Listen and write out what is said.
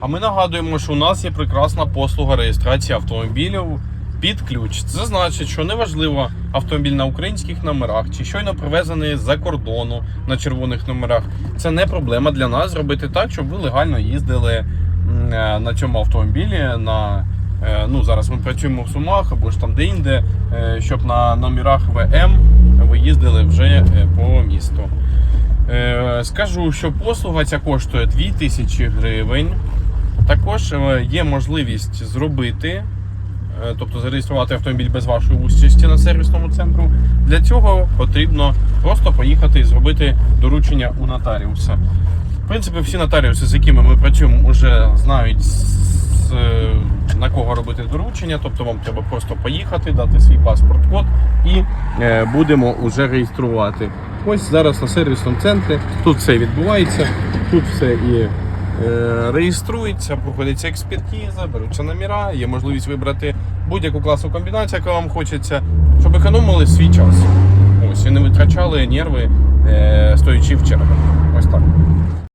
А ми нагадуємо, що у нас є прекрасна послуга реєстрації автомобілів під ключ. Це значить, що неважливо автомобіль на українських номерах чи щойно привезений з-за кордону на червоних номерах. Це не проблема для нас зробити так, щоб ви легально їздили е, на цьому автомобілі. На е, ну зараз ми працюємо в Сумах або ж там де-інде, е, щоб на номерах ВМ ви їздили вже по місту. Скажу, що послуга ця коштує 2000 гривень. Також е, є можливість зробити, е, тобто зареєструвати автомобіль без вашої участі на сервісному центру. Для цього потрібно просто поїхати і зробити доручення у нотаріуса. В принципі, всі нотаріуси, з якими ми працюємо, вже знають е, на кого робити доручення. Тобто вам треба просто поїхати, дати свій паспорт-код і будемо вже реєструвати. Ось зараз на сервісному центрі тут все відбувається, тут все і реєструється, проходиться експертиза, беруться номера, є можливість вибрати будь-яку класу комбінацію, яка вам хочеться, щоб економили свій час. Ось і не витрачали нерви, е, стоячи в чергах. Ось так.